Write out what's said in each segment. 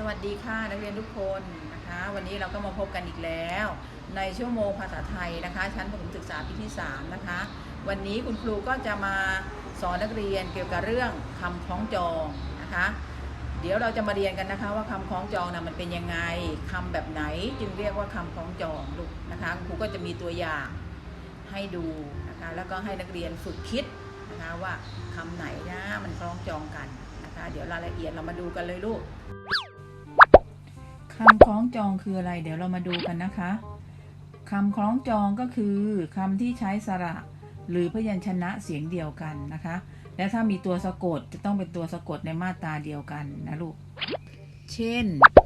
สวัสดีค่ะนักเรียนทุกคนนะคะ วันนี้เราก็มาพบกันอีกแล้ว ในชั่วโมงภาษาไทยนะคะ ชั้นประถมศึกษาปีที่ 3 นะคะ วันนี้คุณครูก็จะมาสอนนักเรียนเกี่ยวกับเรื่องคำคล้องจองนะคะ เดี๋ยวเราจะมาเรียนกันนะคะว่าคำคล้องจองนะมันเป็นยังไงคำแบบไหนจึงเรียกว่าคำคล้องจองลูกนะคะคุณครูก็จะมีตัวอย่างให้ดูนะคะแล้วก็ให้นักเรียนฝึกคิดนะคะว่าคำไหนนะมันคล้องจองกันนะคะ เดี๋ยวรายละเอียดเรามาดูกันเลยลูก คำคล้องจองคืออะไร เดี๋ยวเรามาดูกันนะคะคำคล้องจองก็คือคำที่ใช้สระ หรือพยัญชนะเสียงเดียวกันนะคะ และถ้ามีตัวสะกดจะต้องเป็นตัวสะกดในมาตราเดียวกันนะลูก เช่น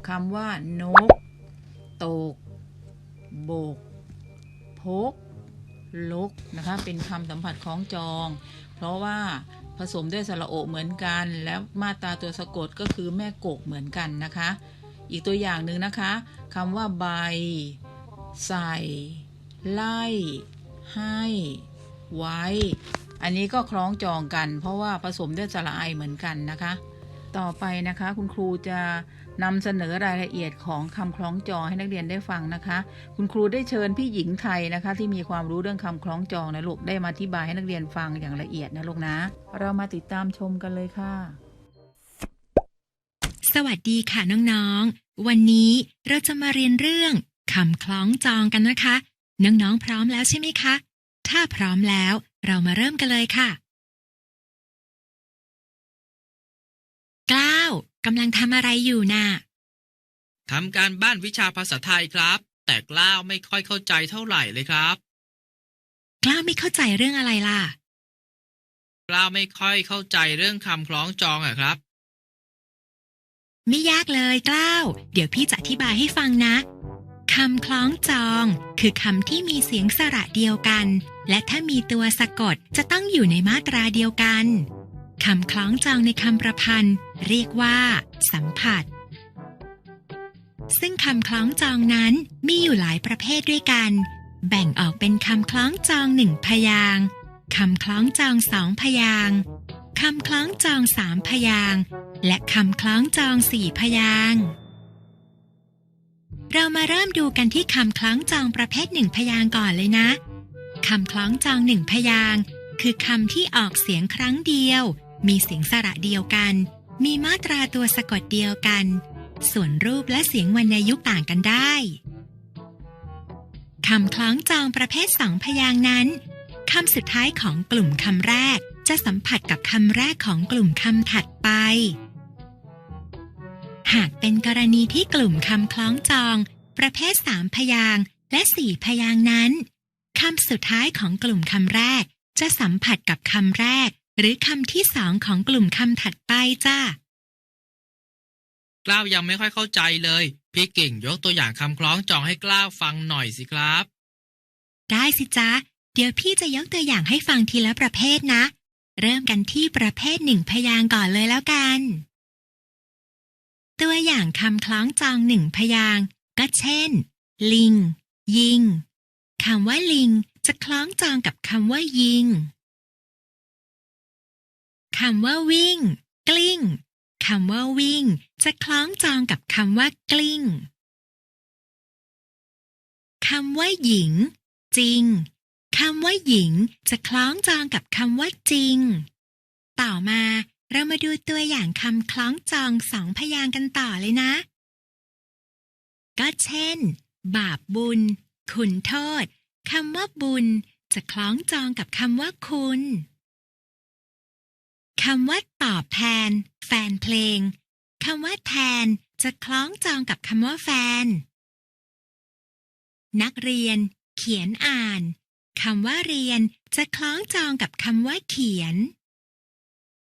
คำว่านก ตก โบก พก ลกนะคะ เป็นคำสัมผัสคล้องจอง เพราะว่าผสมด้วยสระโอเหมือนกัน แล้วมาตราตัวสะกดก็คือแม่กกเหมือนกันนะคะ อีกตัวอย่างหนึ่งนะคะคำว่าใบ ใส่ ไล่ ให้ ไว้ อันนี้ก็คล้องจองกัน เพราะว่าผสมด้วยสระไอเหมือนกันนะคะ ต่อไปนะคะคุณครูจะนำเสนอรายละเอียดของคำคล้องจองให้นักเรียนได้ฟังนะคะ คุณครูได้เชิญพี่หญิงไทยนะคะ ที่มีความรู้เรื่องคำคล้องจองนะลูกได้มาอธิบายให้นักเรียนฟังอย่างละเอียดนะลูกนะ เรามาติดตามชมกันเลยค่ะ สวัสดีค่ะน้องๆ วันนี้เราจะมาเรียนเรื่องคำคล้องจองกันนะคะ น้องๆพร้อมแล้วใช่ไหมคะ ถ้าพร้อมแล้วเรามาเริ่มกันเลยค่ะกล้าวกำลังทำอะไรอยู่น่ะทำการบ้านวิชาภาษาไทยครับ แต่กล้าวไม่ค่อยเข้าใจเท่าไหร่เลยครับ กล้าวไม่เข้าใจเรื่องอะไรล่ะ กล้าวไม่ค่อยเข้าใจเรื่องคำคล้องจองอะครับ ไม่ยากเลยกล้าว เดี๋ยวพี่จะอธิบายให้ฟังนะคำคล้องจองคือคำที่มีเสียงสระเดียวกัน และถ้ามีตัวสะกดจะต้องอยู่ในมาตราเดียวกันคำคล้องจองในคำประพันธ์ เรียกว่า สัมผัส ซึ่งคำคล้องจองนั้นมีอยู่หลายประเภทด้วยกัน แบ่งออกเป็นคำคล้องจองหนึ่งพยางค์คำคล้องจองสองพยางค์คำคล้องจองสามพยางค์ และคำคล้องจองสี่พยางเรามาเริ่มดูกันที่คำคล้องจองประเภทหนึ่งพยางก่อนเลยนะคำคล้องจองหนึ่งพยางคือคำที่ออกเสียงครั้งเดียว มีเสียงสระเดียวกัน มีมาตราตัวสะกดเดียวกัน ส่วนรูปและเสียงวรรณยุกต์ต่างกันได้คำคล้องจองประเภทสองพยางนั้นคำสุดท้ายของกลุ่มคำแรกจะสัมผัสกับคำแรกของกลุ่มคำถัดไป หากเป็นกรณีที่กลุ่มคำคล้องจอง ประเภทสามพยางค์และสี่พยางค์นั้นคำสุดท้ายของกลุ่มคำแรก จะสัมผัสกับคำแรก หรือคำที่สองของกลุ่มคำถัดไปจ้ากล้าวยังไม่ค่อยเข้าใจเลย พี่เก่งยกตัวอย่างคำคล้องจองให้กล้าวฟังหน่อยสิครับ ได้สิจ๊ะ เดี๋ยวพี่จะยกตัวอย่างให้ฟังทีละประเภทนะ เริ่มกันที่ประเภทหนึ่งพยางค์ก่อนเลยแล้วกัน ตัวอย่างคำคล้องจองหนึ่งพยางก็เช่น ลิง ยิงคำว่าลิงจะคล้องจองกับคำว่ายิงคำว่าวิ่ง กลิ้งคำว่าวิ่ง จะคล้องจองกับคำว่ากลิ้งคำว่าหญิง จริงคำว่าหญิง จะคล้องจองกับคำว่าจริง ต่อมา เรามาดูตัวอย่างคำคล้องจองสองพยางค์กันต่อเลยนะ ก็เช่น บาปบุญ คุณโทษคำว่าบุญจะคล้องจองกับคำว่าคุณคำว่าตอบแทน แฟนเพลงคำว่าแทนจะคล้องจองกับคำว่าแฟน นักเรียน เขียนอ่านคำว่าเรียนจะคล้องจองกับคำว่าเขียน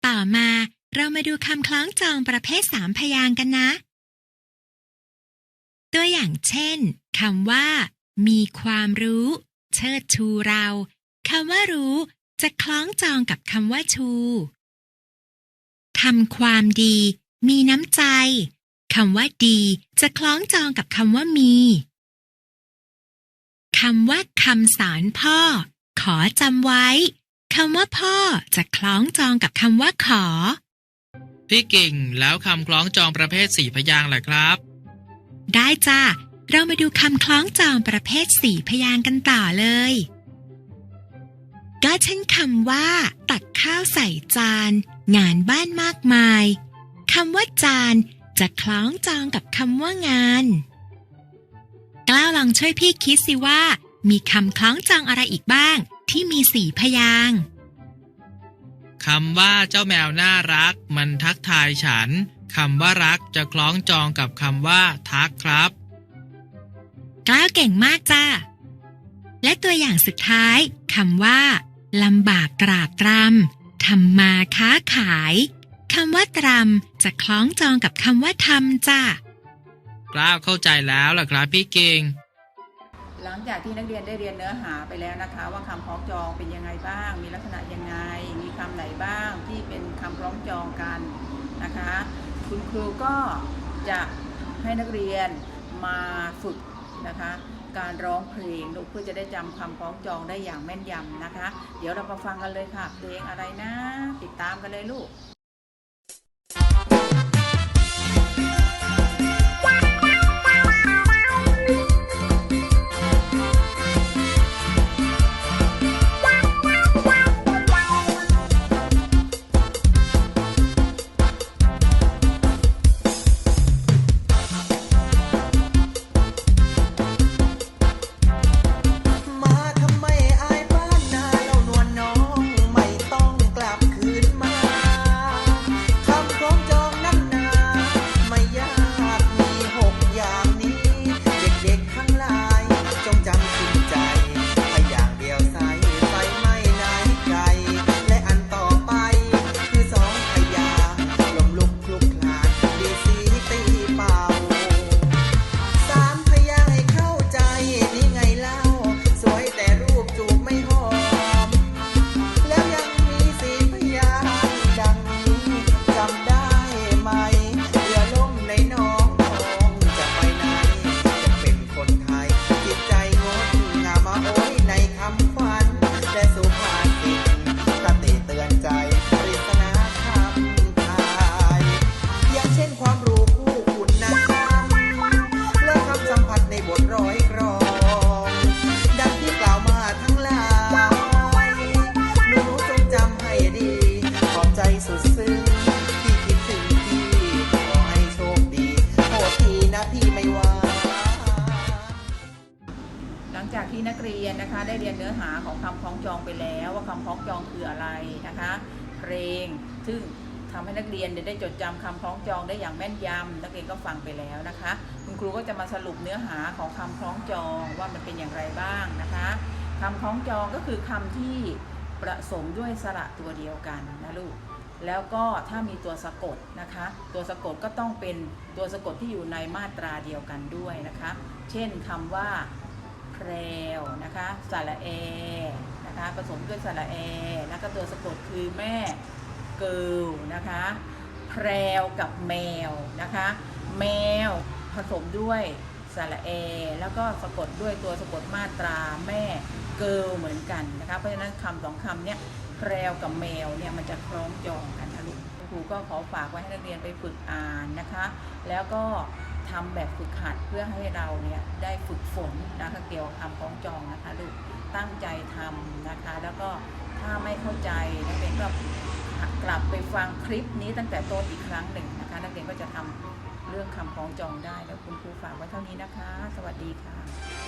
ต่อมาเรามาดูคำคล้องจองประเภทสามพยางกันนะ ตัวอย่างเช่นคำว่า มีความรู้ เชิดชูเราคำว่ารู้จะคล้องจองกับคำว่าชูทำความดี มีน้ำใจคำว่าดีจะคล้องจองกับคำว่ามีคำว่าคำสอนพ่อ ขอจำไว้ คำว่าพ่อจะคล้องจองกับคำว่าขอ พี่กิ่งแล้วคำคล้องจองประเภทสี่พยางค์ล่ะครับ ได้จ้าเรามาดูคำคล้องจองประเภทสี่พยางค์กันต่อเลย ก็เช่นคำว่า ตักข้าวใส่จาน งานบ้านมากมายคำว่าจานจะคล้องจองกับคำว่างานกล้าวลองช่วยพี่คิดสิว่า มีคำคล้องจองอะไรอีกบ้าง ที่มีสี่พยางค์คำว่าเจ้าแมวน่ารัก มันทักทายฉันคำว่ารักจะคล้องจองกับคำว่า ทักครับกล้าวเก่งมากจ้าและตัวอย่างสุดท้ายคำว่าลำบากตรากตรำทำมาค้าขายคำว่าตรำจะคล้องจองกับคำว่าทำจ้ากล้าวเข้าใจแล้วล่ะครับพี่กิ่ง หลังจากที่นักเรียนได้เรียนเนื้อหาไปแล้วนะคะ ว่าคำคล้องจองเป็นยังไงบ้าง มีลักษณะยังไง มีคำไหนบ้างที่เป็นคำคล้องจองกันนะคะ คุณครูก็จะให้นักเรียนมาฝึกนะคะ การร้องเพลงลูกเพื่อจะได้จำคำคล้องจองได้อย่างแม่นยำนะคะ เดี๋ยวเรามาฟังกันเลยค่ะ เพลงอะไรนะ ติดตามกันเลยลูก นะคะ ได้เรียนเนื้อหาของคำคล้องจองไปแล้วว่าคำคล้องจองคืออะไรนะคะ เพลงซึ่งทำให้นักเรียนได้จดจำคำคล้องจองได้อย่างแม่นยำนักเรียนก็ฟังไปแล้วนะคะ คุณครูก็จะมาสรุปเนื้อหาของคำคล้องจองว่ามันเป็นอย่างไรบ้างนะคะคำคล้องจองก็คือคำที่ประสมด้วยสระตัวเดียวกันนะลูกแล้วก็ถ้ามีตัวสะกดนะคะ ตัวสะกดก็ต้องเป็นตัวสะกดที่อยู่ในมาตราเดียวกันด้วยนะคะ เช่นคำว่า แพรวนะคะสระเอนะคะผสมด้วยสระเอแล้วก็ตัวสะกดคือแม่เกิลนะคะแพรวกับแมวนะคะ แมวผสมด้วยสระเอ แล้วก็สะกดด้วยตัวสะกดมาตราแม่เกิลเหมือนกันนะคะเพราะฉะนั้นคำสองคำเนี้ยแพรวกับแมวเนี่ยมันจะคล้องจองกันนะลูกครูก็ขอฝากไว้ให้นักเรียนไปฝึกอ่านนะคะ แล้วก็ ทำแบบฝึกหัดเพื่อให้เราเนี่ยได้ฝึกฝนนะคะเกี่ยวกับคำคล้องจองนะคะลูกตั้งใจทำนะคะ แล้วก็ถ้าไม่เข้าใจนักเรียนก็กลับไปฟังคลิปนี้ตั้งแต่ต้นอีกครั้งหนึ่งนะคะ นักเรียนก็จะทำเรื่องคำคล้องจองได้แล้วคุณครูฝากไว้เท่านี้นะคะ สวัสดีค่ะ